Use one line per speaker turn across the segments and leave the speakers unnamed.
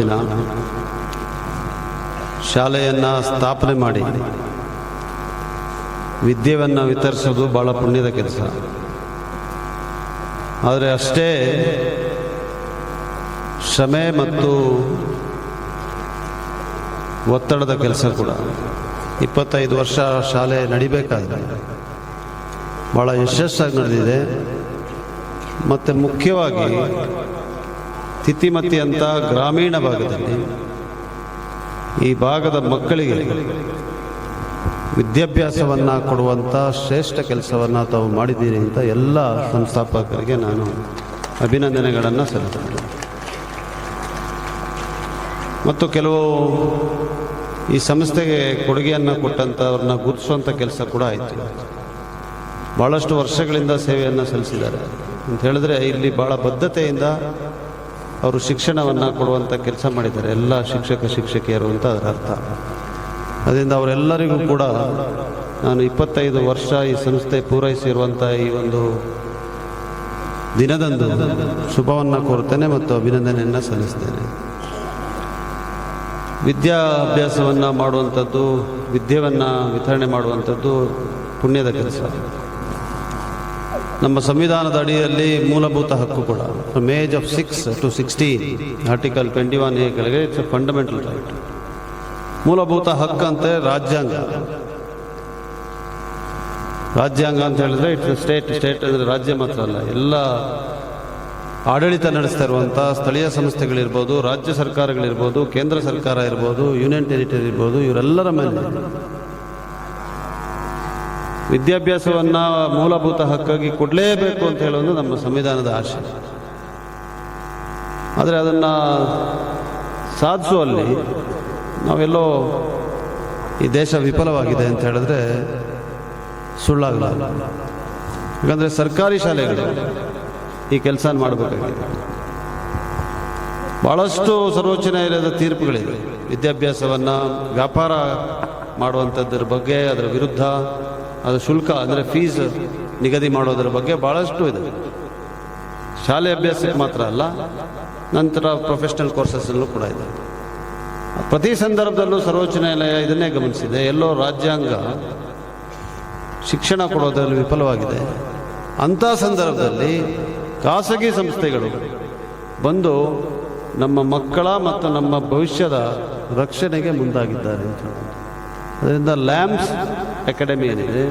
ದಿನ ಶಾಲೆಯನ್ನು ಸ್ಥಾಪನೆ ಮಾಡಿ ವಿದ್ಯೆಯನ್ನು ವಿತರಿಸೋದು ಭಾಳ ಪುಣ್ಯದ ಕೆಲಸ. ಆದರೆ ಅಷ್ಟೇ ಶ್ರಮೆ ಮತ್ತು ಒತ್ತಡದ ಕೆಲಸ ಕೂಡ. ಇಪ್ಪತ್ತೈದು ವರ್ಷ ಶಾಲೆ ನಡಿಬೇಕಾದ್ರೆ ಭಾಳ ಯಶಸ್ಸಾಗಿ ನಡೆದಿದೆ. ಮತ್ತು ಮುಖ್ಯವಾಗಿ ತಿಥಿಮತಿ ಅಂತ ಗ್ರಾಮೀಣ ಭಾಗದಲ್ಲಿ ಈ ಭಾಗದ ಮಕ್ಕಳಿಗೆ ವಿದ್ಯಾಭ್ಯಾಸವನ್ನು ಕೊಡುವಂಥ ಶ್ರೇಷ್ಠ ಕೆಲಸವನ್ನು ತಾವು ಮಾಡಿದ್ದೀರಿ ಅಂತ ಎಲ್ಲ ಸಂಸ್ಥಾಪಕರಿಗೆ ನಾನು ಅಭಿನಂದನೆಗಳನ್ನು ಸಲ್ಲಿಸ್ತೇನೆ ಮತ್ತು ಕೆಲವು ಈ ಸಂಸ್ಥೆಗೆ ಕೊಡುಗೆಯನ್ನು ಕೊಟ್ಟಂಥವ್ರನ್ನ ಗುರುತಿಸುವಂಥ ಕೆಲಸ ಕೂಡ ಆಯಿತು. ಭಾಳಷ್ಟು ವರ್ಷಗಳಿಂದ ಸೇವೆಯನ್ನು ಸಲ್ಲಿಸಿದ್ದಾರೆ. ಅಂತ ಹೇಳಿದ್ರೆ ಇಲ್ಲಿ ಭಾಳ ಬದ್ಧತೆಯಿಂದ ಅವರು ಶಿಕ್ಷಣವನ್ನು ಕೊಡುವಂಥ ಕೆಲಸ ಮಾಡಿದ್ದಾರೆ. ಎಲ್ಲ ಶಿಕ್ಷಕ, ಶಿಕ್ಷಕಿಯರು ಅಂತ ಅದರ ಅರ್ಥ. ಅದರಿಂದ ಅವರೆಲ್ಲರಿಗೂ ಕೂಡ ನಾನು ಇಪ್ಪತ್ತೈದು ವರ್ಷ ಈ ಸಂಸ್ಥೆ ಪೂರೈಸಿರುವಂಥ ಈ ಒಂದು ದಿನದಂದು ಶುಭವನ್ನು ಕೋರುತ್ತೇನೆ ಮತ್ತು ಅಭಿನಂದನೆಯನ್ನು ಸಲ್ಲಿಸ್ತೇನೆ. ವಿದ್ಯಾಭ್ಯಾಸವನ್ನು ಮಾಡುವಂಥದ್ದು ವಿದ್ಯೆಯನ್ನು ವಿತರಣೆ ಮಾಡುವಂಥದ್ದು ಪುಣ್ಯದ ಕೆಲಸ. ನಮ್ಮ ಸಂವಿಧಾನದ ಅಡಿಯಲ್ಲಿ ಮೂಲಭೂತ ಹಕ್ಕು ಕೂಡ. From age of six to sixteen article twenty one A ಕೆಳಗೆ ಇಟ್ಸ್ ಫಂಡಮೆಂಟಲ್ ರೈಟ್ ಮೂಲಭೂತ ಹಕ್ಕು ಅಂತೆ ರಾಜ್ಯಾಂಗ. ರಾಜ್ಯಾಂಗ ಅಂತ ಹೇಳಿದ್ರೆ ಇಟ್ಸ್ ಸ್ಟೇಟ್ ಸ್ಟೇಟ್ ಅಂದರೆ ರಾಜ್ಯ ಮಾತ್ರ ಅಲ್ಲ, ಎಲ್ಲ ಆಡಳಿತ ನಡೆಸ್ತಾ ಇರುವಂಥ ಸ್ಥಳೀಯ ಸಂಸ್ಥೆಗಳಿರ್ಬೋದು, ರಾಜ್ಯ ಸರ್ಕಾರಗಳಿರ್ಬೋದು, ಕೇಂದ್ರ ಸರ್ಕಾರ ಇರ್ಬೋದು ಯೂನಿಯನ್ ಟೆರಿಟರಿ ಇರ್ಬೋದು, ಇವರೆಲ್ಲರ ಮೇಲೆ ವಿದ್ಯಾಭ್ಯಾಸವನ್ನು ಮೂಲಭೂತ ಹಕ್ಕಾಗಿ ಕೊಡಲೇಬೇಕು ಅಂತ ಹೇಳೋದು ನಮ್ಮ ಸಂವಿಧಾನದ ಆಶಯ ಆದರೆ ಅದನ್ನು ಸಾಧಿಸುವಲ್ಲಿ ನಾವೆಲ್ಲೋ ಈ ದೇಶ ವಿಫಲವಾಗಿದೆ ಅಂತ ಹೇಳಿದ್ರೆ ಸುಳ್ಳಾಗಲ್ಲ. ಯಾಕಂದರೆ ಸರ್ಕಾರಿ ಶಾಲೆಗಳು ಈ ಕೆಲಸ ಮಾಡಬೇಕಾಗಿದೆ. ಭಾಳಷ್ಟು ಸರ್ವೋಚ್ಚ ನ್ಯಾಯಾಲಯದ ತೀರ್ಪುಗಳಿವೆ. ವಿದ್ಯಾಭ್ಯಾಸವನ್ನು ವ್ಯಾಪಾರ ಮಾಡುವಂಥದ್ದರ ಬಗ್ಗೆ, ಅದರ ವಿರುದ್ಧ ಅದು ಶುಲ್ಕ ಅಂದರೆ ಫೀಸ್ ನಿಗದಿ ಮಾಡೋದರ ಬಗ್ಗೆ ಭಾಳಷ್ಟು ಇದೆ. ಶಾಲೆ ಅಭ್ಯಾಸ ಮಾತ್ರ ಅಲ್ಲ, ನಂತರ ಪ್ರೊಫೆಷ್ನಲ್ ಕೋರ್ಸಸ್ಸಲ್ಲೂ ಕೂಡ ಇದೆ. ಪ್ರತಿ ಸಂದರ್ಭದಲ್ಲೂ ಸರ್ವೋಚ್ಚ ನ್ಯಾಯಾಲಯ ಇದನ್ನೇ ಗಮನಿಸಿದೆ. ಎಲ್ಲೋ ರಾಜ್ಯಾಂಗ ಶಿಕ್ಷಣ ಕೊಡೋದರಲ್ಲಿ ವಿಫಲವಾಗಿದೆ. ಅಂಥ ಸಂದರ್ಭದಲ್ಲಿ ಖಾಸಗಿ ಸಂಸ್ಥೆಗಳು ಬಂದು ನಮ್ಮ ಮಕ್ಕಳ ಮತ್ತು ನಮ್ಮ ಭವಿಷ್ಯದ ರಕ್ಷಣೆಗೆ ಮುಂದಾಗಿದ್ದಾರೆ ಅಂತ. ಅದರಿಂದ ಲ್ಯಾಂಪ್ಸ್ ಅಕಾಡೆಮಿ ಏನಿದೆ,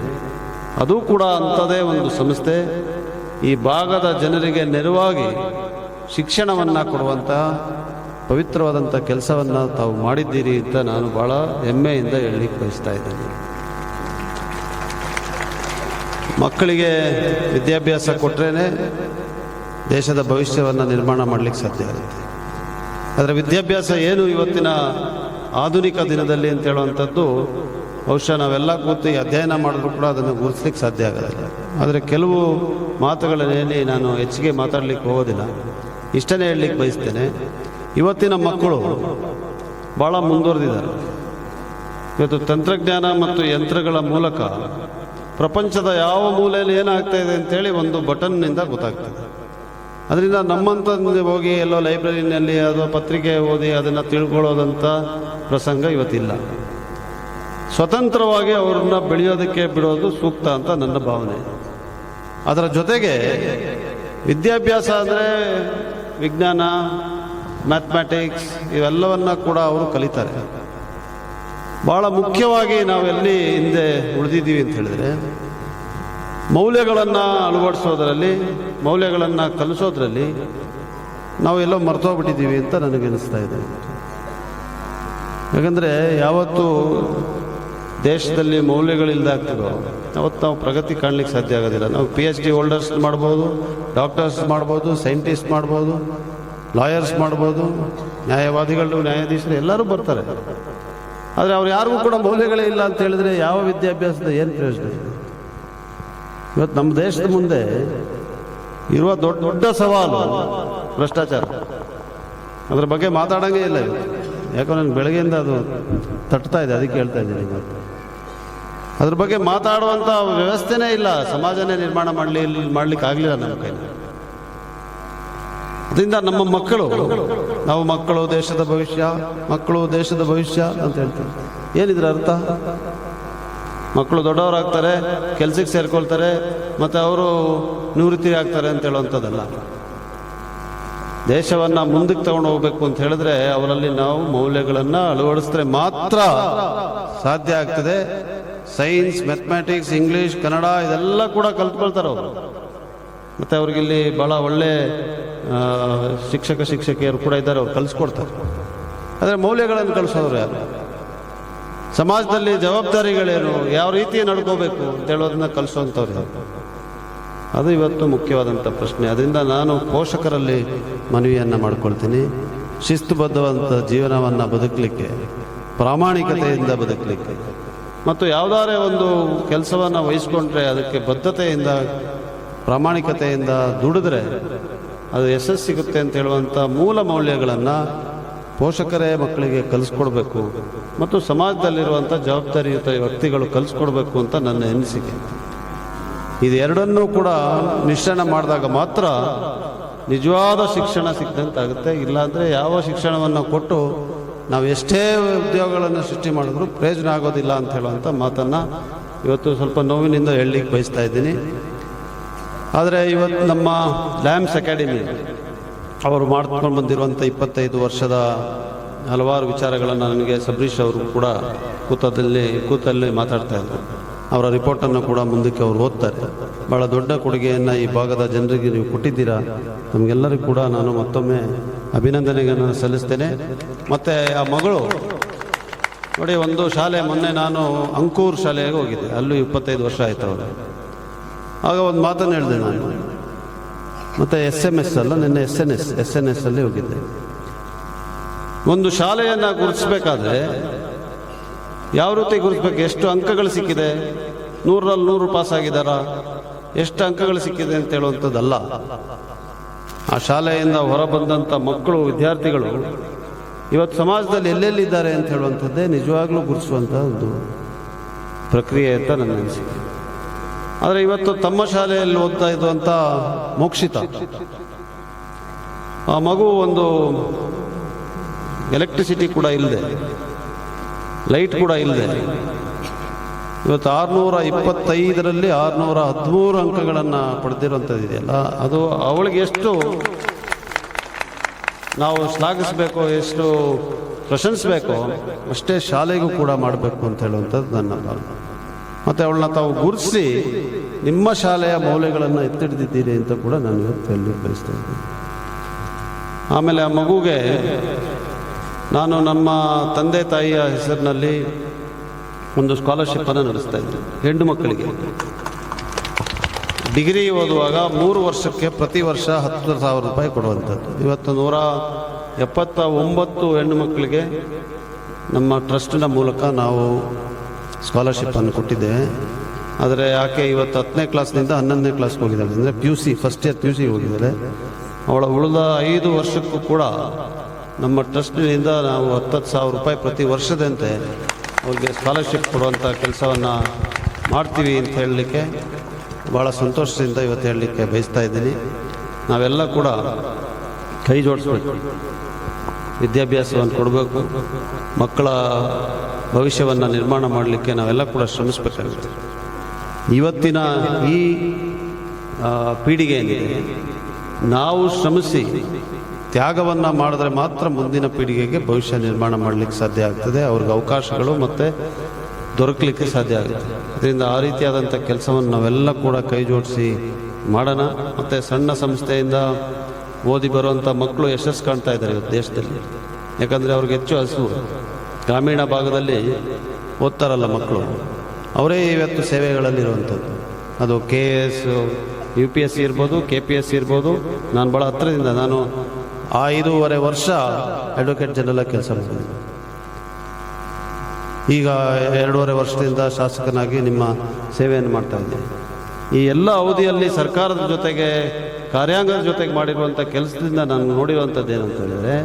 ಅದು ಕೂಡ ಅಂಥದೇ ಒಂದು ಸಂಸ್ಥೆ. ಈ ಭಾಗದ ಜನರಿಗೆ ನೆರವಾಗಿ ಶಿಕ್ಷಣವನ್ನು ಕೊಡುವಂಥ ಪವಿತ್ರವಾದಂಥ ಕೆಲಸವನ್ನು ತಾವು ಮಾಡಿದ್ದೀರಿ ಅಂತ ನಾನು ಭಾಳ ಹೆಮ್ಮೆಯಿಂದ ಹೇಳಲಿಕ್ಕೆ ಬಯಸ್ತಾ ಇದ್ದೇನೆ. ಮಕ್ಕಳಿಗೆ ವಿದ್ಯಾಭ್ಯಾಸ ಕೊಟ್ಟರೆ ದೇಶದ ಭವಿಷ್ಯವನ್ನು ನಿರ್ಮಾಣ ಮಾಡಲಿಕ್ಕೆ ಸಾಧ್ಯ ಆಗುತ್ತೆ. ಆದರೆ ವಿದ್ಯಾಭ್ಯಾಸ ಏನು ಇವತ್ತಿನ ಆಧುನಿಕ ದಿನದಲ್ಲಿ ಅಂತ ಹೇಳುವಂಥದ್ದು, ಬಹುಶಃ ನಾವೆಲ್ಲ ಕೂತು ಅಧ್ಯಯನ ಮಾಡಿದ್ರು ಕೂಡ ಅದನ್ನು ಗುರುತಿಸ್ಲಿಕ್ಕೆ ಸಾಧ್ಯ ಆಗೋದಿಲ್ಲ ಆದರೆ ಕೆಲವು ಮಾತುಗಳಲ್ಲಿ ನಾನು ಹೆಚ್ಚಿಗೆ ಮಾತಾಡಲಿಕ್ಕೆ ಹೋಗೋದಿಲ್ಲ. ಇಷ್ಟನೇ ಹೇಳಲಿಕ್ಕೆ ಬಯಸ್ತೇನೆ. ಇವತ್ತಿನ ಮಕ್ಕಳು ಭಾಳ ಮುಂದುವರೆದಿದ್ದಾರೆ. ಇವತ್ತು ತಂತ್ರಜ್ಞಾನ ಮತ್ತು ಯಂತ್ರಗಳ ಮೂಲಕ ಪ್ರಪಂಚದ ಯಾವ ಮೂಲೆಯಲ್ಲಿ ಏನಾಗ್ತಾ ಇದೆ ಅಂತೇಳಿ ಒಂದು ಬಟನ್ನಿಂದ ಗೊತ್ತಾಗ್ತದೆ. ಅದರಿಂದ ನಮ್ಮಂತ ಹೋಗಿ ಎಲ್ಲೋ ಲೈಬ್ರರಿನಲ್ಲಿ ಅಥವಾ ಪತ್ರಿಕೆ ಓದಿ ಅದನ್ನು ತಿಳ್ಕೊಳ್ಳೋದಂಥ ಪ್ರಸಂಗ ಇವತ್ತಿಲ್ಲ. ಸ್ವತಂತ್ರವಾಗಿ ಅವ್ರನ್ನ ಬೆಳೆಯೋದಕ್ಕೆ ಬಿಡೋದು ಸೂಕ್ತ ಅಂತ ನನ್ನ ಭಾವನೆ. ಅದರ ಜೊತೆಗೆ ವಿದ್ಯಾಭ್ಯಾಸ ಅಂದರೆ ವಿಜ್ಞಾನ ಮ್ಯಾಥಮ್ಯಾಟಿಕ್ಸ್ ಇವೆಲ್ಲವನ್ನು ಕೂಡ ಅವರು ಕಲಿತಾರೆ. ಭಾಳ ಮುಖ್ಯವಾಗಿ ನಾವೆಲ್ಲಿ ಹಿಂದೆ ಉಳಿದಿದ್ದೀವಿ ಅಂತ ಹೇಳಿದ್ರೆ, ಮೌಲ್ಯಗಳನ್ನು ಅಳವಡಿಸೋದರಲ್ಲಿ, ಮೌಲ್ಯಗಳನ್ನು ಕಲಿಸೋದ್ರಲ್ಲಿ ನಾವು ಎಲ್ಲೋ ಮರ್ತೋಗ್ಬಿಟ್ಟಿದ್ದೀವಿ ಅಂತ ನನಗೆ ಅನಿಸ್ತಾ ಇದೆ. ಯಾಕಂದರೆ ಯಾವತ್ತು ದೇಶದಲ್ಲಿ ಮೌಲ್ಯಗಳಿಲ್ಲದಾಗ್ತದೋ ಅವತ್ತು ನಾವು ಪ್ರಗತಿ ಕಾಣಲಿಕ್ಕೆ ಸಾಧ್ಯ ಆಗೋದಿಲ್ಲ. ನಾವು ಪಿ ಎಚ್ ಡಿ ಹೋಲ್ಡರ್ಸ್ ಮಾಡ್ಬೋದು ಡಾಕ್ಟರ್ಸ್ ಮಾಡ್ಬೋದು ಸೈಂಟಿಸ್ಟ್ ಮಾಡ್ಬೋದು ಲಾಯರ್ಸ್ ಮಾಡ್ಬೋದು, ನ್ಯಾಯವಾದಿಗಳು, ನ್ಯಾಯಾಧೀಶರು ಎಲ್ಲರೂ ಬರ್ತಾರೆ. ಆದರೆ ಅವ್ರು ಯಾರಿಗೂ ಕೂಡ ಮೌಲ್ಯಗಳೇ ಇಲ್ಲ ಅಂತ ಹೇಳಿದ್ರೆ ಯಾವ ವಿದ್ಯಾಭ್ಯಾಸದ ಏನು ಪ್ರಯೋಜನ? ಇವತ್ತು ನಮ್ಮ ದೇಶದ ಮುಂದೆ ಇರುವ ದೊಡ್ಡ ದೊಡ್ಡ ಸವಾಲು ಭ್ರಷ್ಟಾಚಾರ. ಅದ್ರ ಬಗ್ಗೆ ಮಾತಾಡೋಂಗೇ ಇಲ್ಲ ಯಾಕೋ ನನಗೆ ಬೆಳಗ್ಗೆಯಿಂದ ಅದು ತಟ್ತಾ ಇದೆ, ಅದಕ್ಕೆ ಹೇಳ್ತಾ ಇದ್ದೀನಿ. ಅದ್ರ ಬಗ್ಗೆ ಮಾತಾಡುವಂಥ ವ್ಯವಸ್ಥೆನೇ ಇಲ್ಲ. ಸಮಾಜನೇ ನಿರ್ಮಾಣ ಮಾಡಲಿ ಮಾಡ್ಲಿಕ್ಕೆ ಆಗಲಿಲ್ಲ ನಮ್ಮ ಕೈಲಿ. ಅದರಿಂದ ನಮ್ಮ ಮಕ್ಕಳು, ನಾವು ಮಕ್ಕಳು, ದೇಶದ ಭವಿಷ್ಯ, ಮಕ್ಕಳು, ದೇಶದ ಭವಿಷ್ಯ ಅಂತ ಹೇಳ್ತಾರೆ. ಏನಿದ್ರ ಅರ್ಥ? ಮಕ್ಕಳು ದೊಡ್ಡವರಾಗ್ತಾರೆ, ಕೆಲ್ಸಕ್ಕೆ ಸೇರ್ಕೊಳ್ತಾರೆ, ಮತ್ತು ಅವರು ನಿವೃತ್ತಿ ಆಗ್ತಾರೆ ಅಂತ ಹೇಳುವಂಥದ್ದಲ್ಲ. ದೇಶವನ್ನು ಮುಂದಕ್ಕೆ ತಗೊಂಡು ಹೋಗ್ಬೇಕು ಅಂತ ಹೇಳಿದ್ರೆ ಅವರಲ್ಲಿ ನಾವು ಮೌಲ್ಯಗಳನ್ನು ಅಳವಡಿಸಿದ್ರೆ ಮಾತ್ರ ಸಾಧ್ಯ ಆಗ್ತದೆ. ಸೈನ್ಸ್ ಮ್ಯಾಥಮೆಟಿಕ್ಸ್ ಇಂಗ್ಲೀಷ್ ಕನ್ನಡ ಇದೆಲ್ಲ ಕೂಡ ಕಲ್ತ್ಕೊಳ್ತಾರೆ ಅವರು. ಮತ್ತು ಅವ್ರಿಗಿಲ್ಲಿ ಭಾಳ ಒಳ್ಳೆ ಶಿಕ್ಷಕ, ಶಿಕ್ಷಕಿಯರು ಕೂಡ ಇದ್ದಾರೆ, ಅವ್ರು ಕಲಿಸ್ಕೊಡ್ತಾರೆ. ಆದರೆ ಮೌಲ್ಯಗಳನ್ನು ಕಲಿಸೋರು ಯಾರು? ಸಮಾಜದಲ್ಲಿ ಜವಾಬ್ದಾರಿಗಳೇನು? ಯಾವ ರೀತಿ ನಡ್ಕೋಬೇಕು ಅಂತ ಹೇಳೋದನ್ನ ಕಲಿಸುವಂಥವ್ರು ಯಾರು? ಅದು ಇವತ್ತು ಮುಖ್ಯವಾದಂಥ ಪ್ರಶ್ನೆ. ಅದರಿಂದ ನಾನು ಪೋಷಕರಲ್ಲಿ ಮನವಿಯನ್ನು ಮಾಡ್ಕೊಳ್ತೀನಿ. ಶಿಸ್ತುಬದ್ಧವಂಥ ಜೀವನವನ್ನು ಬದುಕಲಿಕ್ಕೆ, ಪ್ರಾಮಾಣಿಕತೆಯಿಂದ ಬದುಕಲಿಕ್ಕೆ, ಮತ್ತು ಯಾವುದಾದ್ರೆ ಒಂದು ಕೆಲಸವನ್ನು ವಹಿಸ್ಕೊಂಡ್ರೆ ಅದಕ್ಕೆ ಬದ್ಧತೆಯಿಂದ, ಪ್ರಾಮಾಣಿಕತೆಯಿಂದ ದುಡಿದ್ರೆ ಅದು ಯಶಸ್ಸು ಸಿಗುತ್ತೆ ಅಂತ ಹೇಳುವಂಥ ಮೂಲ ಮೌಲ್ಯಗಳನ್ನು ಪೋಷಕರೇ ಮಕ್ಕಳಿಗೆ ಕಲಿಸ್ಕೊಡ್ಬೇಕು, ಮತ್ತು ಸಮಾಜದಲ್ಲಿರುವಂಥ ಜವಾಬ್ದಾರಿಯುತ ವ್ಯಕ್ತಿಗಳು ಕಲಿಸ್ಕೊಡ್ಬೇಕು ಅಂತ ನನ್ನ ಅನಿಸಿಕೆ ಇದೆರಡನ್ನೂ ಕೂಡ ಮಿಶ್ರಣ ಮಾಡಿದಾಗ ಮಾತ್ರ ನಿಜವಾದ ಶಿಕ್ಷಣ ಸಿಕ್ಕಂತಾಗುತ್ತೆ ಇಲ್ಲಾಂದರೆ ಯಾವ ಶಿಕ್ಷಣವನ್ನು ಕೊಟ್ಟು ನಾವು ಎಷ್ಟೇ ಉದ್ಯೋಗಗಳನ್ನು ಸೃಷ್ಟಿ ಮಾಡಿದ್ರು ಪ್ರಯೋಜನ ಆಗೋದಿಲ್ಲ ಅಂತ ಹೇಳುವಂಥ ಮಾತನ್ನು ಇವತ್ತು ಸ್ವಲ್ಪ ನೋವಿನಿಂದ ಹೇಳಲಿಕ್ಕೆ ಬಯಸ್ತಾ ಇದ್ದೀನಿ. ಆದರೆ ಇವತ್ತು ನಮ್ಮ ಲ್ಯಾಮ್ಸ್ ಅಕಾಡೆಮಿ ಅವರು ಮಾಡ್ಕೊಂಡು ಬಂದಿರುವಂಥ ಇಪ್ಪತ್ತೈದು ವರ್ಷದ ಹಲವಾರು ವಿಚಾರಗಳನ್ನು ನನಗೆ ಸಬರೀಶ್ ಅವರು ಕೂಡ ಕೂತದಲ್ಲಿ ಕೂತಲ್ಲಿ ಮಾತಾಡ್ತಾ ಇದ್ರು. ಅವರ ರಿಪೋರ್ಟನ್ನು ಕೂಡ ಮುಂದಕ್ಕೆ ಅವರು ಓದ್ತಾರೆ. ಭಾಳ ದೊಡ್ಡ ಕೊಡುಗೆಯನ್ನು ಈ ಭಾಗದ ಜನರಿಗೆ ನೀವು ಕೊಟ್ಟಿದ್ದೀರಾ? ನಮಗೆಲ್ಲರಿಗೂ ಕೂಡ ನಾನು ಮತ್ತೊಮ್ಮೆ ಅಭಿನಂದನೆಗಳನ್ನು ಸಲ್ಲಿಸ್ತೇನೆ. ಮತ್ತು ಆ ಮಗಳು, ನೋಡಿ ಒಂದು ಶಾಲೆ, ಮೊನ್ನೆ ನಾನು ಅಂಕೂರ್ ಶಾಲೆಗೆ ಹೋಗಿದ್ದೆ. ಅಲ್ಲೂ ಇಪ್ಪತ್ತೈದು ವರ್ಷ ಆಯ್ತು ಅವರು ಆಗ ಒಂದು ಮಾತನ್ನು ಹೇಳಿದೆ ನಾನು. ಮತ್ತು ಎಸ್ ಎಂ ಎಸ್ ಅಲ್ಲ, ನಿನ್ನೆ S N S S N S ಅಲ್ಲಿ ಹೋಗಿದ್ದೆ. ಒಂದು ಶಾಲೆಯನ್ನು ಗುರುತಿಸ್ಬೇಕಾದ್ರೆ ಯಾವ ರೀತಿ ಗುರುತಿಸ್ಬೇಕು? ಎಷ್ಟು ಅಂಕಗಳು ಸಿಕ್ಕಿದೆ? ನೂರಲ್ಲಿ ನೂರು ಪಾಸ್ ಆಗಿದ್ದಾರಾ? ಎಷ್ಟು ಅಂಕಗಳು ಸಿಕ್ಕಿದೆ ಅಂತ ಹೇಳುವಂಥದ್ದಲ್ಲ. ಆ ಶಾಲೆಯಿಂದ ಹೊರಬಂದಂಥ ಮಕ್ಕಳು, ವಿದ್ಯಾರ್ಥಿಗಳು ಇವತ್ತು ಸಮಾಜದಲ್ಲಿ ಎಲ್ಲೆಲ್ಲಿದ್ದಾರೆ ಅಂತ ಹೇಳುವಂಥದ್ದೇ ನಿಜವಾಗ್ಲೂ ಗುರುತಿಸುವಂಥ ಒಂದು ಪ್ರಕ್ರಿಯೆ ಅಂತ ನನ್ನ ಅನಿಸಿಕೆ. ಆದರೆ ಇವತ್ತು ತಮ್ಮ ಶಾಲೆಯಲ್ಲಿ ಓದ್ತಾ ಇದ್ದಂಥ ಮೋಕ್ಷಿತ, ಆ ಮಗು ಒಂದು ಎಲೆಕ್ಟ್ರಿಸಿಟಿ ಕೂಡ ಇಲ್ಲದೆ ಲೈಟ್ ಕೂಡ ಇಲ್ಲದೆ. ಇವತ್ತು ಆರುನೂರ ಇಪ್ಪತ್ತೈದರಲ್ಲಿ ಆರುನೂರ ಹದಿಮೂರು ಅಂಕಗಳನ್ನು ಪಡೆದಿರುವಂಥದ್ದು ಇದೆಯಲ್ಲ, ಅದು ಅವಳಿಗೆ ಎಷ್ಟು ನಾವು ಶ್ಲಾಘಿಸಬೇಕು, ಎಷ್ಟು ಪ್ರಶಂಸಿಸಬೇಕು ಅಷ್ಟೇ ಶಾಲೆಗೂ ಕೂಡ ಮಾಡಬೇಕು ಅಂತ ಹೇಳುವಂಥದ್ದು ನನ್ನ ಭಾವನೆ. ಮತ್ತು ಅವಳನ್ನ ತಾವು ಗುರುತಿಸಿ ನಿಮ್ಮ ಶಾಲೆಯ ಮೌಲ್ಯಗಳನ್ನು ಎತ್ತಿಡಿದಿದ್ದೀರಿ ಅಂತ ಕೂಡ ನಾನು ಇವತ್ತು ಹೇಳಿ ಬಯಸ್ತಾ ಇದ್ದೀನಿ. ಆಮೇಲೆ ಆ ಮಗುಗೆ ನಾನು ನಮ್ಮ ತಂದೆ ತಾಯಿಯ ಹೆಸರಿನಲ್ಲಿ ಒಂದು ಸ್ಕಾಲರ್ಶಿಪ್ಪನ್ನು ನಡೆಸ್ತಾ ಇದ್ದೆ ಹೆಣ್ಣು ಮಕ್ಕಳಿಗೆ. ಡಿಗ್ರಿ ಓದುವಾಗ ಮೂರು ವರ್ಷಕ್ಕೆ ಪ್ರತಿ ವರ್ಷ ಹತ್ತು ಸಾವಿರ ರೂಪಾಯಿ ಕೊಡುವಂಥದ್ದು. ಇವತ್ತು ನೂರ ಎಪ್ಪತ್ತ ಒಂಬತ್ತು ಹೆಣ್ಣು ಮಕ್ಕಳಿಗೆ ನಮ್ಮ ಟ್ರಸ್ಟಿನ ಮೂಲಕ ನಾವು ಸ್ಕಾಲರ್ಶಿಪ್ಪನ್ನು ಕೊಟ್ಟಿದ್ದೇವೆ. ಆದರೆ ಆಕೆ ಇವತ್ತು ಹತ್ತನೇ ಕ್ಲಾಸ್ನಿಂದ ಹನ್ನೊಂದನೇ ಕ್ಲಾಸ್ಗೆ ಹೋಗಿದ್ದಾಳೆ. ಅಂದರೆ P U C first year P U C ಹೋಗಿದ್ದಾಳೆ. ಅವಳ ಉಳಿದ ಐದು ವರ್ಷಕ್ಕೂ ಕೂಡ ನಮ್ಮ ಟ್ರಸ್ಟ್ನಿಂದ ನಾವು ಹತ್ತತ್ತು ಸಾವಿರ ರೂಪಾಯಿ ಪ್ರತಿ ವರ್ಷದಂತೆ ಅವ್ರಿಗೆ ಸ್ಕಾಲರ್ಶಿಪ್ ಕೊಡುವಂಥ ಕೆಲಸವನ್ನು ಮಾಡ್ತೀವಿ ಅಂತ ಹೇಳಲಿಕ್ಕೆ ಭಾಳ ಸಂತೋಷದಿಂದ ಇವತ್ತು ಹೇಳಲಿಕ್ಕೆ ಬಯಸ್ತಾ ಇದ್ದೀನಿ. ನಾವೆಲ್ಲ ಕೂಡ ಕೈ ಜೋಡಿಸ್ಬೇಕು. ವಿದ್ಯಾಭ್ಯಾಸವನ್ನು ಕೊಡಬೇಕು. ಮಕ್ಕಳ ಭವಿಷ್ಯವನ್ನು ನಿರ್ಮಾಣ ಮಾಡಲಿಕ್ಕೆ ನಾವೆಲ್ಲ ಕೂಡ ಶ್ರಮಿಸಬೇಕಾಗುತ್ತೆ. ಇವತ್ತಿನ ಈ ಪೀಳಿಗೆಯಲ್ಲಿ ಪೀಳಿಗೆ ನಾವು ಶ್ರಮಿಸಿ ತ್ಯಾಗವನ್ನು ಮಾಡಿದ್ರೆ ಮಾತ್ರ ಮುಂದಿನ ಪೀಳಿಗೆಗೆ ಭವಿಷ್ಯ ನಿರ್ಮಾಣ ಮಾಡಲಿಕ್ಕೆ ಸಾಧ್ಯ ಆಗ್ತದೆ. ಅವ್ರಿಗೆ ಅವಕಾಶಗಳು ಮತ್ತು ದೊರಕಲಿಕ್ಕೆ ಸಾಧ್ಯ ಆಗುತ್ತೆ ಇದರಿಂದ ಆ ರೀತಿಯಾದಂಥ ಕೆಲಸವನ್ನು ನಾವೆಲ್ಲ ಕೂಡ ಕೈ ಜೋಡಿಸಿ ಮಾಡೋಣ. ಮತ್ತು ಸಣ್ಣ ಸಂಸ್ಥೆಯಿಂದ ಓದಿ ಬರುವಂಥ ಮಕ್ಕಳು ಯಶಸ್ಸು ಕಾಣ್ತಾ ಇದ್ದಾರೆ ಇವತ್ತು ದೇಶದಲ್ಲಿ. ಯಾಕಂದರೆ ಅವ್ರಿಗೆ ಹೆಚ್ಚು ಹಸು. ಗ್ರಾಮೀಣ ಭಾಗದಲ್ಲಿ ಓದ್ತಾರಲ್ಲ ಮಕ್ಕಳು. ಅವರೇ ಇವತ್ತು ಸೇವೆಗಳಲ್ಲಿರುವಂಥದ್ದು. ಅದು K S, U P S C ಇರ್ಬೋದು, ಕೆ ಪಿ ಎಸ್ ಸಿ ಇರ್ಬೋದು. ನಾನು ಭಾಳ ಹತ್ತಿರದಿಂದ, ನಾನು ಐದೂವರೆ ವರ್ಷ ಅಡ್ವೊಕೇಟ್ ಜನರಲ್ ಕೆಲಸ ಮಾಡಿದ್ದೀನಿ ಈಗ ಎರಡೂವರೆ ವರ್ಷದಿಂದ ಶಾಸಕನಾಗಿ ನಿಮ್ಮ ಸೇವೆಯನ್ನು ಮಾಡ್ತಾ ಇದ್ದೀನಿ. ಈ ಎಲ್ಲ ಅವಧಿಯಲ್ಲಿ ಸರ್ಕಾರದ ಜೊತೆಗೆ ಕಾರ್ಯಾಂಗದ ಜೊತೆಗೆ ಮಾಡಿರುವಂಥ ಕೆಲಸದಿಂದ ನಾನು ನೋಡಿರುವಂಥದ್ದು ಏನಂತ ಹೇಳಿದರೆ,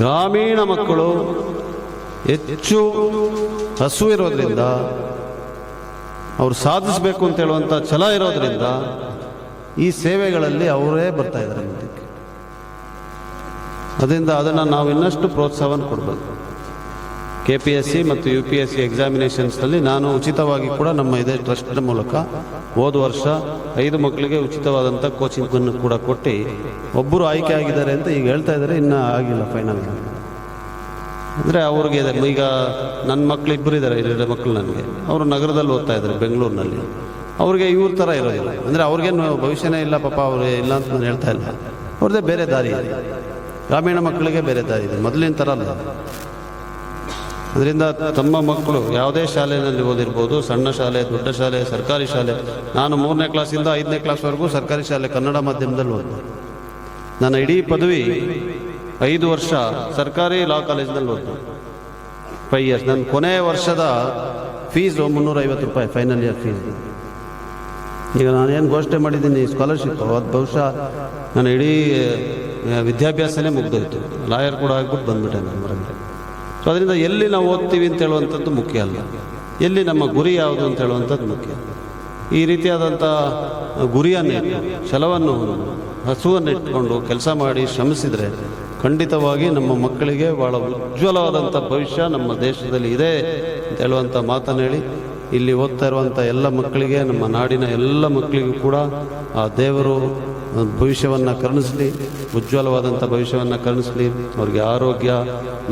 ಗ್ರಾಮೀಣ ಮಕ್ಕಳು ಹೆಚ್ಚು ಹಸು ಇರೋದ್ರಿಂದ, ಅವ್ರು ಸಾಧಿಸಬೇಕು ಅಂತ ಹೇಳುವಂಥ ಛಲ ಇರೋದ್ರಿಂದ ಈ ಸೇವೆಗಳಲ್ಲಿ ಅವರೇ ಬರ್ತಾ ಇದ್ದಾರೆ ಅದರಿಂದ ಅದನ್ನು ನಾವು ಇನ್ನಷ್ಟು ಪ್ರೋತ್ಸಾಹವನ್ನು ಕೊಡಬೇಕು ಕೆ ಪಿ ಎಸ್ ಸಿ ಮತ್ತು ಯು ಪಿ ಎಸ್ ಸಿ ಎಕ್ಸಾಮಿನೇಷನ್ಸ್ನಲ್ಲಿ ನಾನು ಉಚಿತವಾಗಿ ಕೂಡ ನಮ್ಮ ಇದೇ ಟ್ರಸ್ಟ್ನ ಮೂಲಕ ಹೋದ ವರ್ಷ ಐದು ಮಕ್ಕಳಿಗೆ ಉಚಿತವಾದಂಥ ಕೋಚಿಂಗನ್ನು ಕೂಡ ಕೊಟ್ಟು ಒಬ್ಬರು ಆಯ್ಕೆ ಆಗಿದ್ದಾರೆ ಅಂತ ಈಗ ಹೇಳ್ತಾ ಇದ್ದಾರೆ, ಇನ್ನೂ ಆಗಿಲ್ಲ ಫೈನಲ್ ಅಂದರೆ ಅವ್ರಿಗೆ. ಈಗ ನನ್ನ ಮಕ್ಕಳು ಇಬ್ಬರು ಇದ್ದಾರೆ ಎರಡು ಮಕ್ಕಳು ನನಗೆ. ಅವರು ನಗರದಲ್ಲಿ ಓದ್ತಾ ಇದ್ದಾರೆ, ಬೆಂಗಳೂರಿನಲ್ಲಿ. ಅವ್ರಿಗೆ ಇವ್ರ ಥರ ಇರೋದಿಲ್ಲ. ಅಂದರೆ ಅವ್ರಿಗೇನು ಭವಿಷ್ಯನೇ ಇಲ್ಲ ಪಾಪ ಅವ್ರಿಗೆ ಇಲ್ಲ ಅಂತ ನಾನು ಹೇಳ್ತಾ ಇಲ್ಲ. ಅವ್ರದ್ದೇ ಬೇರೆ ದಾರಿ ಇದೆ. ಗ್ರಾಮೀಣ ಮಕ್ಕಳಿಗೆ ಬೇರೆ ದಾರಿ ಇದೆ. ಮೊದಲಿನ ಥರ ಅಲ್ಲ. ಅದರಿಂದ ತಮ್ಮ ಮಕ್ಕಳು ಯಾವುದೇ ಶಾಲೆಯಲ್ಲಿ ಓದಿರ್ಬೋದು, ಸಣ್ಣ ಶಾಲೆ, ದೊಡ್ಡ ಶಾಲೆ, ಸರ್ಕಾರಿ ಶಾಲೆ. ನಾನು ಮೂರನೇ ಕ್ಲಾಸಿಂದ ಐದನೇ ಕ್ಲಾಸ್ವರೆಗೂ ಸರ್ಕಾರಿ ಶಾಲೆ ಕನ್ನಡ ಮಾಧ್ಯಮದಲ್ಲಿ ಓದಿದೆ. ನನ್ನ ಇಡೀ ಪದವಿ ಐದು ವರ್ಷ ಸರ್ಕಾರಿ ಲಾ ಕಾಲೇಜಿನಲ್ಲಿ ಓದಿದೆ. ಫೈವ್ ಇಯರ್ಸ್ ನನ್ನ ಕೊನೆಯ ವರ್ಷದ ಫೀಸು ಮುನ್ನೂರೈವತ್ತು ರೂಪಾಯಿ ಫೈನಲ್ ಇಯರ್ ಫೀಸ್ ಈಗ ನಾನೇನು ಘೋಷಣೆ ಮಾಡಿದ್ದೀನಿ ಸ್ಕಾಲರ್ಶಿಪ್ ಅದು ಬಹುಶಃ ನನ್ನ ಇಡೀ ವಿದ್ಯಾಭ್ಯಾಸನೇ ಮುಗ್ದೋಯ್ತು. ಲಾಯರ್ ಕೂಡ ಆಗ್ಬಿಟ್ಟು ಬಂದ್ಬಿಟ್ಟೆ ನಾನು ಸೊ ಅದರಿಂದ ಎಲ್ಲಿ ನಾವು ಓದ್ತೀವಿ ಅಂತ ಹೇಳುವಂಥದ್ದು ಮುಖ್ಯ ಅಲ್ಲ. ಎಲ್ಲಿ ನಮ್ಮ ಗುರಿ ಯಾವುದು ಅಂತ ಹೇಳುವಂಥದ್ದು ಮುಖ್ಯ. ಈ ರೀತಿಯಾದಂಥ ಗುರಿಯನ್ನು ಛಲವನ್ನು ಹಸುವನ್ನು ಇಟ್ಕೊಂಡು ಕೆಲಸ ಮಾಡಿ ಶ್ರಮಿಸಿದರೆ ಖಂಡಿತವಾಗಿ ನಮ್ಮ ಮಕ್ಕಳಿಗೆ ಭಾಳ ಉಜ್ವಲವಾದಂಥ ಭವಿಷ್ಯ ನಮ್ಮ ದೇಶದಲ್ಲಿ ಇದೆ ಅಂತ ಹೇಳುವಂಥ ಮಾತನ್ನು ಹೇಳಿ, ಇಲ್ಲಿ ಓದ್ತಾ ಇರುವಂಥ ಎಲ್ಲ ಮಕ್ಕಳಿಗೆ, ನಮ್ಮ ನಾಡಿನ ಎಲ್ಲ ಮಕ್ಕಳಿಗೂ ಕೂಡ ಆ ದೇವರು ಭವಿಷ್ಯವನ್ನು ಕರುಣಿಸಲಿ ಉಜ್ವಲವಾದಂಥ ಭವಿಷ್ಯವನ್ನು ಕರುಣಿಸಲಿ, ಅವ್ರಿಗೆ ಆರೋಗ್ಯ,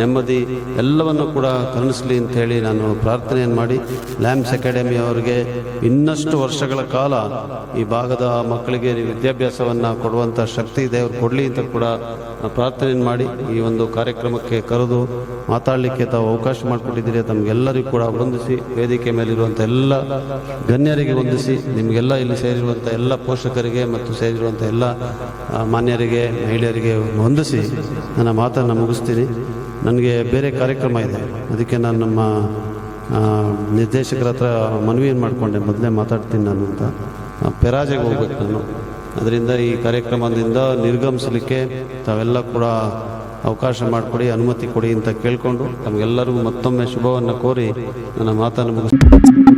ನೆಮ್ಮದಿ ಎಲ್ಲವನ್ನು ಕೂಡ ಕರುಣಿಸಲಿ ಅಂತ ಹೇಳಿ ನಾನು ಪ್ರಾರ್ಥನೆಯನ್ನು ಮಾಡಿ, ಲ್ಯಾಮ್ಸ್ ಅಕಾಡೆಮಿ ಅವರಿಗೆ ಇನ್ನಷ್ಟು ವರ್ಷಗಳ ಕಾಲ ಈ ಭಾಗದ ಮಕ್ಕಳಿಗೆ ವಿದ್ಯಾಭ್ಯಾಸವನ್ನು ಕೊಡುವಂಥ ಶಕ್ತಿ ದೇವರು ಕೊಡಲಿ ಅಂತ ಕೂಡ ನಾನು ಪ್ರಾರ್ಥನೆಯನ್ನು ಮಾಡಿ, ಈ ಒಂದು ಕಾರ್ಯಕ್ರಮಕ್ಕೆ ಕರೆದು ಮಾತಾಡಲಿಕ್ಕೆ ತಾವು ಅವಕಾಶ ಮಾಡಿಕೊಟ್ಟಿದ್ದೀರಿ ತಮಗೆಲ್ಲರಿಗೂ ಕೂಡ ವಂದಿಸಿ, ವೇದಿಕೆ ಮೇಲಿರುವಂಥ ಎಲ್ಲ ಗಣ್ಯರಿಗೆ ವಂದಿಸಿ, ನಿಮಗೆಲ್ಲ ಇಲ್ಲಿ ಸೇರಿರುವಂಥ ಎಲ್ಲ ಪೋಷಕರಿಗೆ ಮತ್ತು ಸೇರಿರುವಂಥ ಎಲ್ಲ ಮಾನ್ಯರಿಗೆ, ಮಹಿಳೆಯರಿಗೆ ಹೊಂದಿಸಿ ನನ್ನ ಮಾತನ್ನು ಮುಗಿಸ್ತೀನಿ. ನನಗೆ ಬೇರೆ ಕಾರ್ಯಕ್ರಮ ಇದೆ. ಅದಕ್ಕೆ ನಾನು ನಮ್ಮ ನಿರ್ದೇಶಕರ ಹತ್ರ ಮನವಿಯನ್ನು ಮಾಡಿಕೊಂಡೆ. ಮೊದಲೇ ಮಾತಾಡ್ತೀನಿ ನಾನು ಅಂತ. ಪೆರಾಜೆಗೆ ಹೋಗ್ಬೇಕು ನಾನು. ಅದರಿಂದ ಈ ಕಾರ್ಯಕ್ರಮದಿಂದ ನಿರ್ಗಮಿಸಲಿಕ್ಕೆ ತಾವೆಲ್ಲ ಕೂಡ ಅವಕಾಶ ಮಾಡಿಕೊಡಿ, ಅನುಮತಿ ಕೊಡಿ ಅಂತ ಕೇಳಿಕೊಂಡು ತಮಗೆಲ್ಲರಿಗೂ ಮತ್ತೊಮ್ಮೆ ಶುಭವನ್ನು ಕೋರಿ ನನ್ನ ಮಾತನ್ನು ಮುಗಿಸ್